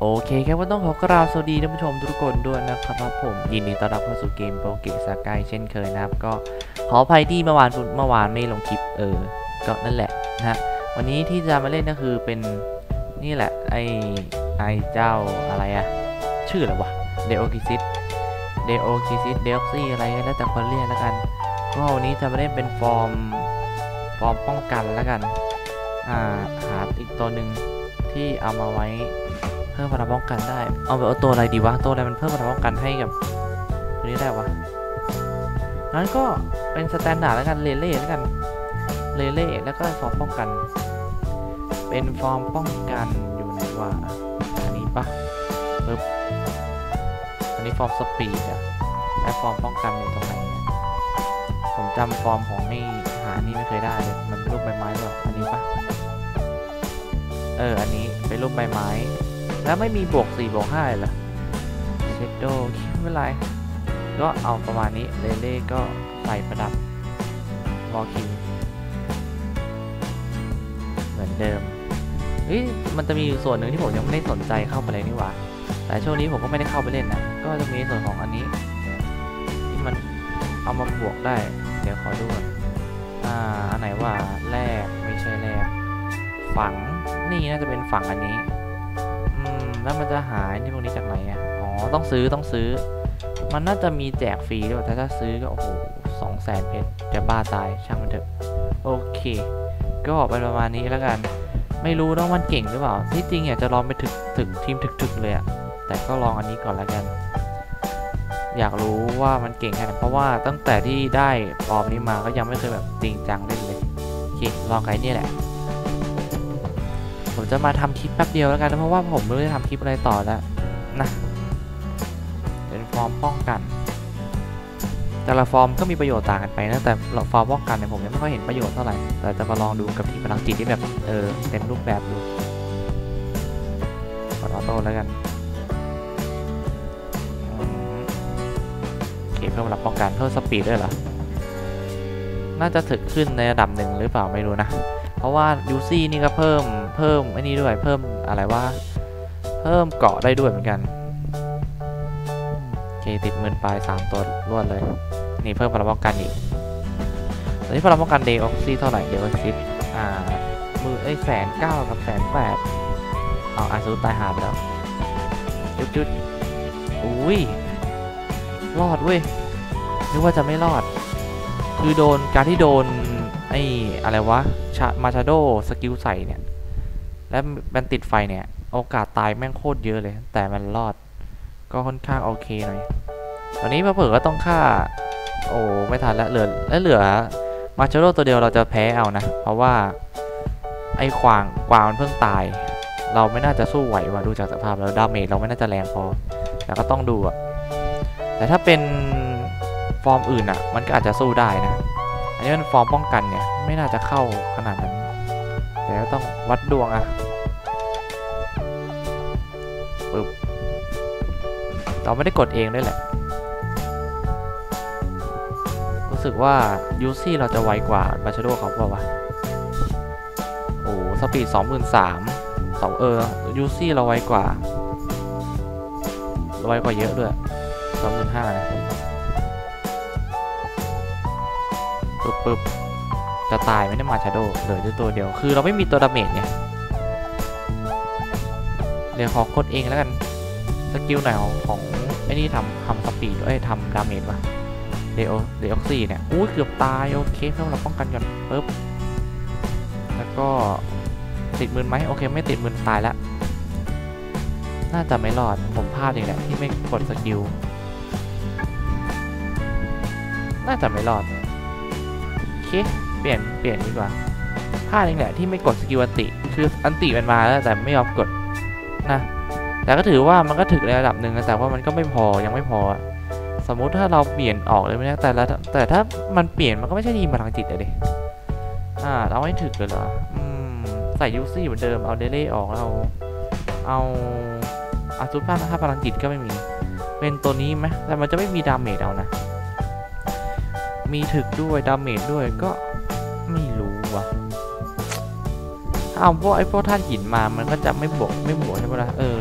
โอเคครับก็ต้องขอกราบสวัสดีท่านผู้ชมทุกคนด้วยนะครับผมยินดีต้อนรับเข้าสู่เกมโปรเกสกายเช่นเคยนะครับ ก็ขออภัยที่เมื่อวานเมื่อวานไม่ลงคลิปเออ ก็นั่นแหละนะฮะวันนี้ที่จะมาเล่นก็คือเป็นนี่แหละไอไอเจ้าอะไรอะชื่ออะไรวะเดโอคิซิสเดโอคิซิสเดออกซี่อะไรก็แล้วแต่คนเรียกแล้วกันก็วันนี้จะมาเล่นเป็นฟอร์มฟอร์มป้องกันแล้วกันอ่าหาอีกตัวหนึ่งที่เอามาไว้ เพิ่มพลังป้องกันได้ เอาเอาตัวอะไรดีวะ ตัวอะไรมันเพิ่มพลังป้องกันให้กับตัวนี้ได้วะงั้นก็เป็นสแตนดาร์ดแล้วกัน เลเล่แล้วกัน เลเล่แล้วก็ฟอร์มป้องกัน เป็นฟอร์มป้องกันอยู่ไหนวะ อันนี้ปะปึ๊บ อันนี้ฟอร์มสปีดอะและฟอร์มป้องกันอยู่ตรงไหนเนี่ยผมจำฟอร์มของไอ้หานี่ไม่เคยได้เลย มันเป็นรูปใบไม้หรออันนี้ปะเออ อันนี้เป็นรูปใบไม้ แล้วไม่มีบวก4บวก5เลยหรอเชดโดไม่เป็นไร ก็เอาประมาณนี้เลเล่ก็ใส่ประดับวอลคิงเหมือนเดิมเฮ้ยมันจะมีส่วนหนึ่งที่ผมยังไม่ได้สนใจเข้าไปเลยนี่หว่า แต่ช่วงนี้ผมก็ไม่ได้เข้าไปเล่นนะ ก็จะมีส่วนของอันนี้ ที่มันเอามาบวกได้ เดี๋ยวขอดูก่อนอ่า อันไหนว่าแรกไม่ใช่แรกฝัง นี่น่าจะเป็นฝังอันนี้ แล้วมันจะหายนี่พวกนี้จากไหนอะอ๋อต้องซื้อต้องซื้อ มันน่าจะมีแจกฟรีด้วยแต่ถ้าซื้อก็โอ้โหสองแสนเพชรจะบ้าตายช่างมันเถอะโอเค ก็ออกไปประมาณนี้แล้วกัน ไม่รู้นะมันเก่งหรือเปล่าที่จริงอยากจะลองไปถึงถึงทีมถึกๆเลยอะแต่ก็ลองอันนี้ก่อนแล้วกัน อยากรู้ว่ามันเก่งแค่ไหนเพราะว่าตั้งแต่ที่ได้ฟอมนี้มาก็ยังไม่เคยแบบจริงจังเล่นเลยโอเคลองไอ้นี่แหละ ผมจะมาทำคลิปแป๊บเดียวแล้วกันนะเพราะว่าผมไม่รู้จะทำคลิปอะไรต่อแล้วนะเป็นฟอร์มป้องกัน แต่ละฟอร์มก็มีประโยชน์ต่างกันไปนะแต่ฟอร์มป้องกันเนี่ยผมยังไม่ค่อยเห็นประโยชน์เท่าไหร่แต่จะมาลองดูกับทีมพลังจิตที่แบบเออเต็มรูปแบบดูกดออโต้แล้วกันโอเคเพิ่มพลังป้องกันเพิ่มสปีดด้วยเหรอน่าจะถึกขึ้นในระดับหนึ่งหรือเปล่าไม่รู้นะ เพราะว่ายูซี่นี่ก็เพิ่ม เพิ่มไอ้นี่ด้วยเพิ่มอะไรว่าเพิ่มเกาะได้ด้วยเหมือนกันโอเคติดมือปลาย3ตัวรวดเลย นี่เพิ่มพลังป้องกันอีกตอนนี้พลังป้องกันเดย์ออกซี่เท่าไหร่เดย์ออกซิสอ่ามือไอ้แสนเก้ากับแสนแปดเอาอาซูตายหาไปแล้วจุดจุดอุ้ยรอดเว้ยนึกว่าจะไม่รอด คือโดนการที่โดนไอ้อะไรวะ มาชาโดสกิลใส่เนี่ย แล้วมันติดไฟเนี่ย โอกาสตายแม่งโคตรเยอะเลย แต่มันรอด ก็ค่อนข้างโอเคหน่อยตอนนี้เผื่อก็ต้องฆ่า โอ้ไม่ทันแล้วเหลือแล้วเหลือมาชโดตัวเดียวเราจะแพ้เอานะ เพราะว่าไอ้ควางกวางมันเพิ่งตาย เราไม่น่าจะสู้ไหวว่ะดูจากสภาพแล้วดาเมจเราไม่น่าจะแรงพอ แต่ก็ต้องดูอะแต่ถ้าเป็นฟอร์มอื่นอะมันก็อาจจะสู้ได้นะ อันนี้เป็นฟอร์มป้องกันเนี่ยไม่น่าจะเข้าขนาดนั้น แต่ก็ต้องวัดดวงอะปึ๊บเราไม่ได้กดเองด้วยแหละ รู้สึกว่ายูซี่เราจะไวกว่าบาชโดเขาเปล่าวะโอ้สปีดสองหมื่นสามสองเออยูซี่เราไวกว่าเราไวกว่าเยอะด้วยสองหมื่นห้านะปึ๊บปึ๊บ จะตายไม่ได้มาชาโดเหลือตัวเดียวคือเราไม่มีตัวดาเมจเนี่ยเดี๋ยวขอกดเองแล้วกันสกิลไหนของของไอ้นี่ทำทำสปีดเอ้ยทำดาเมจวะเดโอเดออซี่เนี่ยอู้เกือบตายโอเคเพื่อเราป้องกันก่อนปึ๊บแล้วก็ติดมือไหมโอเคไม่ติดมือตายแล้วน่าจะไม่รอดผมพลาดเองแหละที่ไม่กดสกิลน่าจะไม่รอดโอเค ปลี่ยนเปลี่ยนดีกว่าพลาดเองแหละที่ไม่กดสกิลอันติ คืออันติมันมาแล้วแต่ไม่ยอมกดนะ แต่ก็ถือว่ามันก็ถึงในระดับหนึ่งนะแต่ว่ามันก็ไม่พอยังไม่พอ สมมุติถ้าเราเปลี่ยนออกเลยไม่ได้แต่ละแต่ถ้ามันเปลี่ยนมันก็ไม่ใช่ทีมพลังจิตเลยดิอ่าเราไม่ถึกเลยเหรออืมใส่ยูซี่เหมือนเดิมเอาเดเล่ออกเอาเอาอาซูป้าถ้าพลังจิตก็ไม่มี เป็นตัวนี้ไหมแต่มันจะไม่มีดาเมจเอานะ มีถึกด้วยดาเมจด้วยก็ ไม่รู้ว่ะถ้าเอาพวกไอ้พวกธาตุหินมามันก็จะไม่บวกไม่บวกใช่ไหมล่ะเออ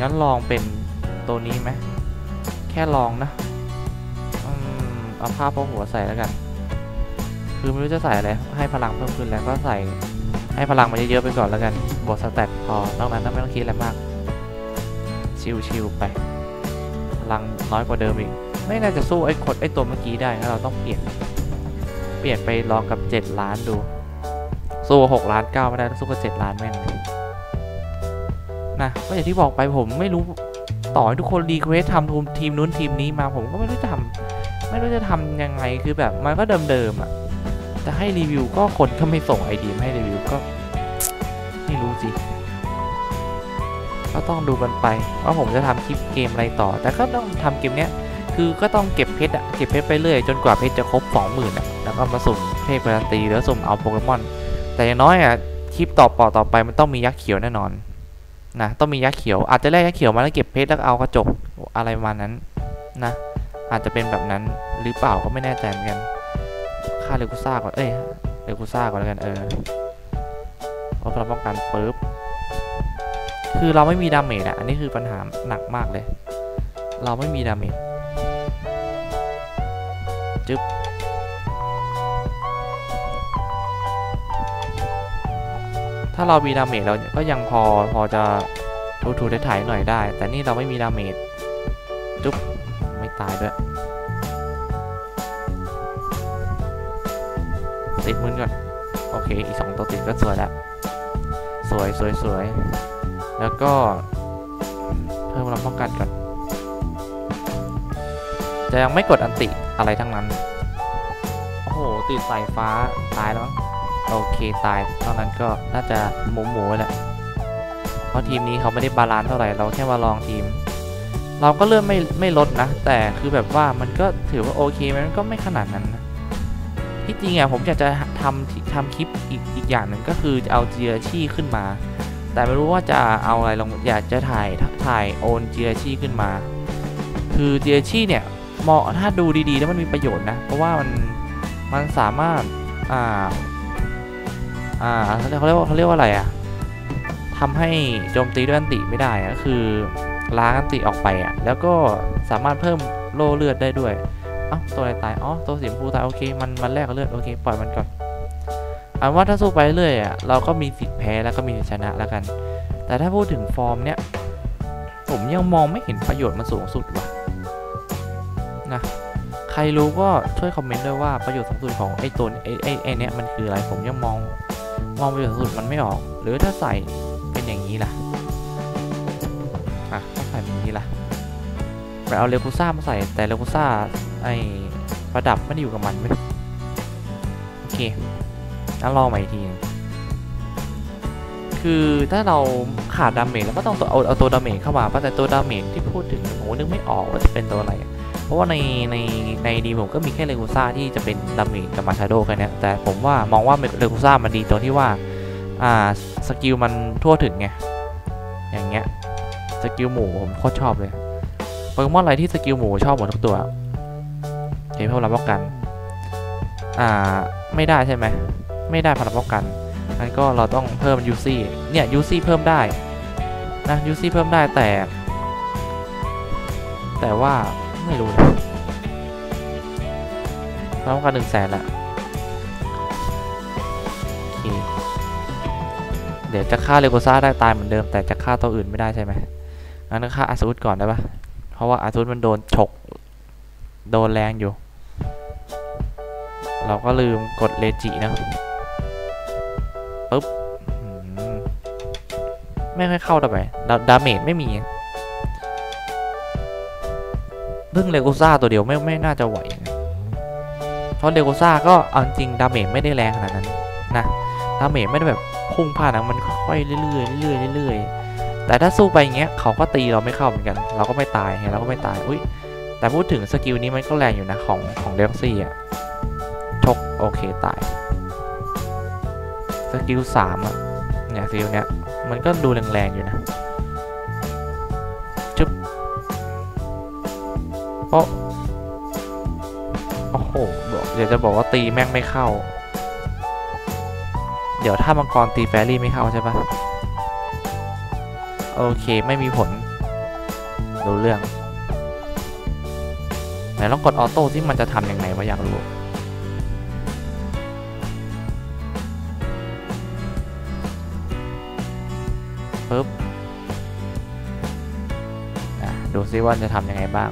งั้นลองเป็นตัวนี้ไหมแค่ลองนะอืมเอาผ้าพกหัวใส่แล้วกัน คือไม่รู้จะใส่อะไรให้พลังเพิ่มขึ้นแล้วก็ใส่ให้พลังมันเยอะๆไปก่อนแล้วกันบวกสแตทพอนอกนั้นไม่ต้องคิดอะไรมาก ชิวๆไป พลังน้อยกว่าเดิมอีก ไม่น่าจะสู้ไอ้คนไอ้ตัวเมื่อกี้ได้งั้นเราต้องเปลี่ยน ลี่ยนไปลองกับ 7 ล้านดู สู้6ล้าน9ไม่ได้ต้องสู้กับ7ล้านแม่งนะก็อย่างที่บอกไปผมไม่รู้ต่อให้ทุกคนรีเควสทำทีมทีมนู้นทีมนี้มาผมก็ไม่รู้จะทำไม่รู้จะทำยังไงคือแบบมันก็เดิมๆอะจะให้รีวิวก็คนก็ไม่ส่งไอเดียให้รีวิวก็ไม่รู้สิก็ต้องดูกันไปว่าผมจะทำคลิปเกมอะไรต่อ แต่ก็ต้องทำเกมเนี้ย คือก็ต้องเก็บเพชรอะเก็บเพชรไปเรื่อยจนกว่าเพชรจะครบ20,000อะแล้วก็มาสุ่มเทพการันตีแล้วสุ่มเอาโปเกมอน แต่อย่างน้อยอะคลิปต่อปอต่อไปมันต้องมียักษ์เขียวแน่นอนนะต้องมียักษ์เขียวอาจจะได้ยักษ์เขียวมาแล้วเก็บเพชรแล้วเอากระจกอะไรมานั้นนะ อาจจะเป็นแบบนั้นหรือเปล่าก็ไม่แน่ใจเหมือนกันค่าเลกูซ่าก่อนเอ้ยเลกูซ่าก่อนแล้วกันเออเอาพลังป้องกันปุ๊บคือเราไม่มีดาเมจอะอันนี้คือปัญหาหนักมากเลย เราไม่มีดาเมจ จึ๊บถ้าเรามีดาเมจเราก็ยังพอพอจะทูทูได้ถ่ายหน่อยได้ แต่นี่เราไม่มีดาเมจจุ๊บไม่ตายด้วยติดมือก่อนโอเคอีกสองตัวติดก็สวยแล้ว สวยสวยสวยแล้วก็เพิ่มรับป้องกันก่อน จะยังไม่กดอันติอะไรทั้งนั้น โอ้โห ติดสายฟ้า ตายแล้วมั้งโอเคตายตอนนั้นก็น่าจะหมูหมูแหละ เพราะทีมนี้เขาไม่ได้บาลานซ์เท่าไหร่ เราแค่มาลองทีม เราก็เลื่อนไม่ไม่ลดนะ แต่คือแบบว่ามันก็ถือว่าโอเค มันก็ไม่ขนาดนั้นนะที่จริงอะผมอยากจะทำทำคลิปอีกอีกอย่างหนึ่งก็คือจะเอาเจียชี่ขึ้นมา แต่ไม่รู้ว่าจะเอาอะไรลงอยากจะถ่ายถ่ายโอนเจียชี่ขึ้นมา คือเจียชี่เนี่ย มาะถ้าดูดีๆ แล้วมันมีประโยชน์นะ เพราะว่ามันมันสามารถ อ่า อ่าเขาเรียกว่าเขาเรียกว่าอะไรอะทำให้โจมตีด้วยอันติไม่ได้ก็คือล้างอันติออกไปอะแล้วก็สามารถเพิ่มโล่เลือดได้ด้วยเอ้าตัวอะไรตายอ๋อตัวสีชมพูตายโอเคมันมันแลกเลือดโอเคปล่อยมันก่อนอันว่าถ้าสู้ไปเรื่อยอะเราก็มีสิทธิ์แพ้แล้วก็มีชนะแล้วกัน แต่ถ้าพูดถึงฟอร์มเนี้ยผมยังมองไม่เห็นประโยชน์มันสูงสุด ครรู้ก็ช่วยคอมเมนต์ด้วยว่าประโยชน์สูงสุดของไอ้ตัวไอ้ไอ้ไอ้เนี้ยมันคืออะไรผมยังมองมองประโยชน์สูงสุดมันไม่ออก หรือถ้าใส่เป็นอย่างนี้ล่ะอะถ้าใส่เป็นอย่างนี้ล่ะไปเอาเลกูซ่ามาใส่แต่เลกูซ่าไอ้ประดับไม่ได้อยู่กับมันไม่โอเคงั้นลองใหม่อีกทีคือถ้าเราขาดดาเมจแล้วก็ต้องเอาเอาตัวดาเมจเข้ามาแต่ตัวดาเมจที่พูดถึงโอ้นึกไม่ออกว่าจะเป็นตัวอะไร เพราะว่าในในในดีผมก็มีแค่เลกูซ่าที่จะเป็นดาเมจกับมาชาโดแค่นี้แต่ผมว่ามองว่าเลกูซ่ามันดีตรงที่ว่าอ่าสกิลมันทั่วถึงไงอย่างเงี้ยสกิลหมูผมโคตรชอบเลยโปเกมอนอะไรที่สกิลหมูชอบหมดทุกตัวเห็นเพิ่มรับป้องกันอ่าไม่ได้ใช่ไหมไม่ได้พลังป้องกันงั้นก็เราต้องเพิ่มยูซี่เนี่ยยูซี่เพิ่มได้นะยูซี่เพิ่มได้แต่ แต่ว่า ไม่รู้นะเราต้องการหนึ่งแสนละโอเคเดี๋ยวจะฆ่าเลโกซ่าได้ตายเหมือนเดิม แต่จะฆ่าตัวอื่นไม่ได้ใช่ไหมงั้นก็ฆ่าอาซูดก่อนได้ปะเพราะว่าอาซูดมันโดนฉก โดนแรงอยู่ เราก็ลืมกดเลจินะปุ๊บไม่ค่อยเข้าได้ไปดาดาเมจไม่มี พิ่งเลโกซ่าตัวเดียวไม่ไม่น่าจะไหวเพราะเลโกซ่าก็เอาจริงดาเมจไม่ได้แรงขนาดนั้นนะดาเมจไม่ได้แบบพุ่งผ่านนะมันค่อยๆเรื่อยเรื่อยเรื่อยแต่ถ้าสู้ไปอย่างเงี้ยเขาก็ตีเราไม่เข้าเหมือนกัน เราก็ไม่ตายเห็นเราก็ไม่ตายอุ้ยแต่พูดถึงสกิลนี้มันก็แรงอยู่นะของของเดลซี่อะชกโอเคตายสกิลสามอะเนี่ยสกิลเนี้ยมันก็ดูแรงๆอยู่นะ โอ้โอ้โหอกเดี๋ยวจะบอกว่าตีแม่งไม่เข้า เดี๋ยวถ้ามังกรตีแฟรี่ไม่เข้าใช่ปะโอเคไม่มีผลรู้เรื่องไหนลองกดออโต้ที่มันจะทำยังไงวะอยากรู้ปึ๊บดูซิว่าจะทำยังไงบ้าง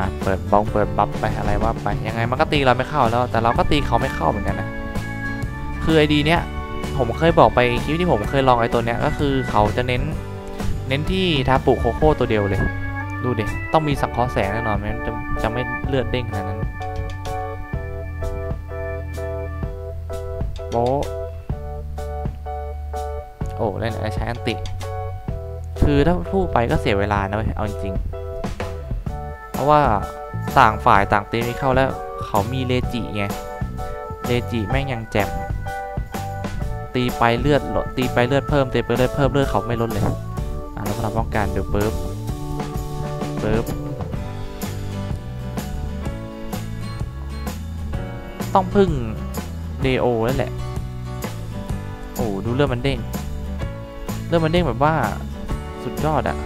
อะเปิดบ้องเปิดบัฟไปอะไรว่าไปยังไงมันก็ตีเราไม่เข้าแล้ว แต่เราก็ตีเขาไม่เข้าเหมือนกันนะคือไอดีเนี้ยผมเคยบอกไปคลิปที่ผมเคยลองไอตัวเนี้ยก็คือเขาจะเน้น เน้นที่ทาปุโคโค่ตัวเดียวเลย ดูดิต้องมีสังเคราะห์แสงแน่นอนไม่งั้นจะจะไม่เลือดเด้งขนาดนั้นโบโอ้เล่นไอใช้อันติ คือถ้าพูดไปก็เสียเวลานะเว้ยเอาจริงๆ ราะว่าต่างฝ่ายต่างตีไม่เข้าแล้วเขามีเลจิไงเลจิแม่งยังแจ่มตีไปเลือดลดตีไปเลือดเพิ่มตีไปเลือดเพิ่มเลือดเขาไม่ลดเลยอะแล้วเราป้องกันเดูปุ๊บปุ๊บต้องพึ่งเดโอนั่นแหละโอ้ดูเลือดมันเด้งเลือดมันเด้งแบบว่าสุดยอดอะ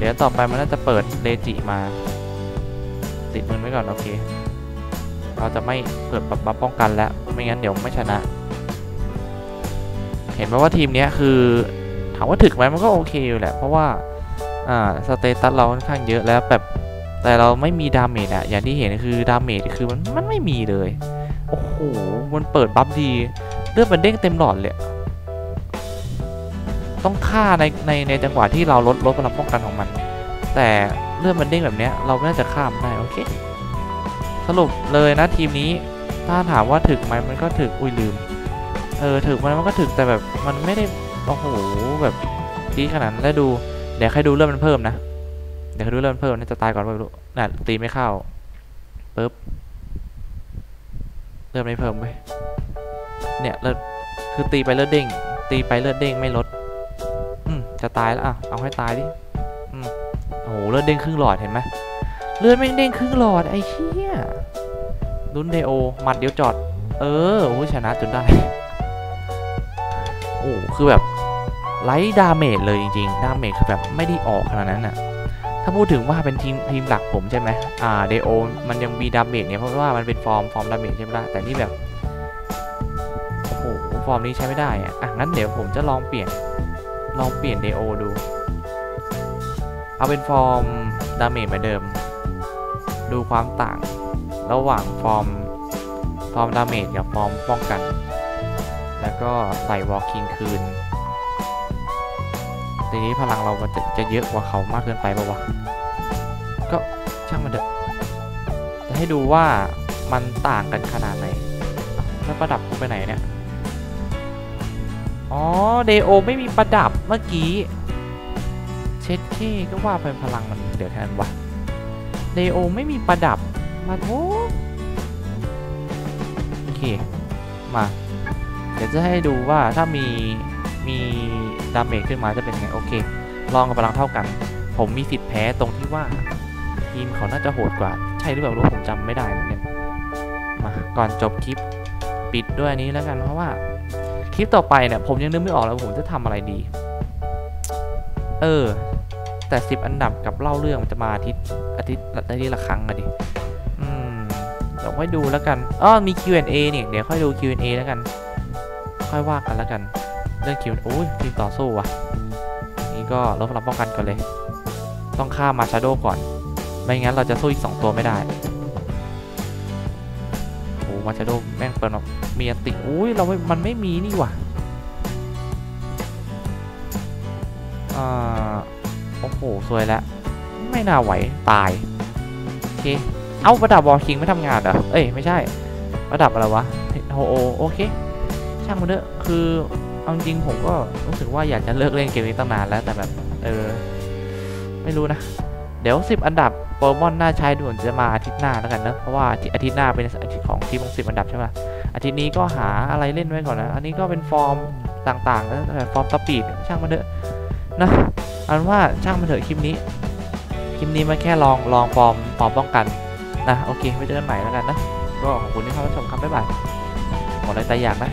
เดี๋ยวต่อไปมันน่าจะเปิดเลจิมา ติดมือไว้ก่อนโอเค เราจะไม่เปิดบัฟป้องกันแล้ว ไม่งั้นเดี๋ยวไม่ชนะ เห็นไหมว่าทีมนี้คือถามว่าถึกไหมมันก็โอเคอยู่แหละ เพราะว่าอ่าสเตตัสเราค่อนข้างเยอะแล้วแบบแต่เราไม่มีดาเมจอะอย่างที่เห็นคือดาเมจคือมันมันไม่มีเลย โอ้โห มันเปิดบัฟดี เลือดมันเด้งเต็มหลอดเลย ต้องฆ่าในในในจังหวะที่เราลดลดพลังป้องกันของมัน แต่เลือดมันเด้งแบบเนี้ยเราไม่น่าจะข้ามได้โอเค สรุปเลยนะทีมนี้ถ้าถามว่าถึกไหมมันก็ถึกอุ้ยลืม เออถึกไหมมันก็ถึกแต่แบบมันไม่ได้โอ้โหแบบดีขนาดนั้นแล้วดูเดี๋ยวใครดูเลือดมันเพิ่มนะเดี๋ยวใครดูเลือดมันเพิ่มน่าจะตายก่อนไม่รู้น่ะตีไม่เข้าปึ๊บเลือดไม่เพิ่มไปเนี่ยเลือดคือตีไปเลือดเด้งตีไปเลือดเด้งไม่ลด จะตายแล้วอะเอาให้ตายดิอืมโอ้โหเลือดเด้งครึ่งหลอดเห็นไหมเลือดไม่เด้งครึ่งหลอดไอ้เชี่ยลุ้นเดโอหมัดเดียวจอด เออโอ้ชนะจนได้โอ้คือแบบไลท์ดาเมจเลยจริงๆ ดาเมจคือแบบไม่ได้ออกขนาดนั้นน่ะ ถ้าพูดถึงว่าเป็นทีมทีมหลักผมใช่ไหมอ่าเดโอมันยังมีดาเมจเนี่ยเพราะว่ามันเป็นฟอร์มฟอร์มดาเมจใช่ไหมล่ะแต่นี่แบบโอ้โหฟอร์มนี้ใช้ไม่ได้อะอะงั้นเดี๋ยวผมจะลองเปลี่ยน ลองเปลี่ยนเดโอดู เอาเป็นฟอร์มดาเมจเหมือนเดิม ดูความต่าง ระหว่างฟอร์ม ฟอร์มดาเมจกับฟอร์มป้องกัน แล้วก็ใส่วอลคิงคืน ทีนี้พลังเราจะจะเยอะกว่าเขามากเกินไปปะวะ ก็ช่างมันเถอะ จะให้ดูว่ามันต่างกันขนาดไหน แล้วประดับกูไปไหนเนี่ย อ๋อ เดโอไม่มีประดับเมื่อกี้ เช็ดเคก็ว่าเป็นพลังมันเดือดแทนวะเดโอไม่มีประดับ มาโถโอเค มา เดี๋ยวจะให้ดูว่าถ้ามี มีดาเมจขึ้นมาจะเป็นไง โอเค ลองกับพลังเท่ากัน ผมมีสิทธิ์แพ้ตรงที่ว่า ทีมเขาน่าจะโหดกว่า ใช่หรือเปล่ารู้ผมจำไม่ได้เหมือนกันมา ก่อนจบคลิป ปิดด้วยนี้แล้วกันเพราะว่า ลิปต่อไปเนี่ยผมยังนึกไม่ออกแล้วผมจะทำอะไรดี เออ แต่10อันดับกับเล่าเรื่องมันจะมาอาทิตย์อาทิตย์ละอาทิตย์ละครั้งอะดิอืมเดี๋ยวค่อยดูแล้วกันอ๋อมี Q&A เนี่ยเดี๋ยวค่อยดู Q&A แล้วกัน ค่อยว่ากันแล้วกันเรื่อง Q&A โอ้ยทีมต่อสู้ว่ะนี่ก็ลดพลังป้องกันก่อนเลย ต้องฆ่ามาชาโดก่อน ไม่งั้นเราจะสู้อีก2ตัวไม่ได้ มาชาโดแม่งเปิดมามีอติอุ้ยเราไม่มันไม่มีนี่ว่ะอ่าโอ้โหสวยแล้วไม่น่าไหวตายโอเคเอาประดับวอลคิงไม่ทำงานเหรอเอ้ยไม่ใช่ประดับอะไรวะโฮโอโอเคช่างมันเถอะคือเอาจริงผมก็รู้สึกว่าอยากจะเลิกเล่นเกมนี้ตั้งนานแล้วแต่แบบเออไม่รู้นะ เดี๋ยว 10 อันดับโปเกมอนน่าใช้ด่วนจะมาอาทิตย์หน้าแล้วกันนะเพราะว่าอาทิตย์หน้าเป็นอาทิตย์ของทีมของ10อันดับใช่ไหมอาทิตย์นี้ก็หาอะไรเล่นไว้ก่อนนะอันนี้ก็เป็นฟอร์มต่างๆนะแต่ฟอร์มสปีดช่างมันเถอะนะอาเป็นว่าช่างมันเถอะคลิปนี้คลิปนี้มาแค่ลองลองฟอร์มฟอร์มป้องกันนะโอเคไว้เจอกันใหม่แล้วกันนะก็ขอบคุณที่เข้ามาชมครับบ๊ายบายหมดอะไรแต่อยากนะ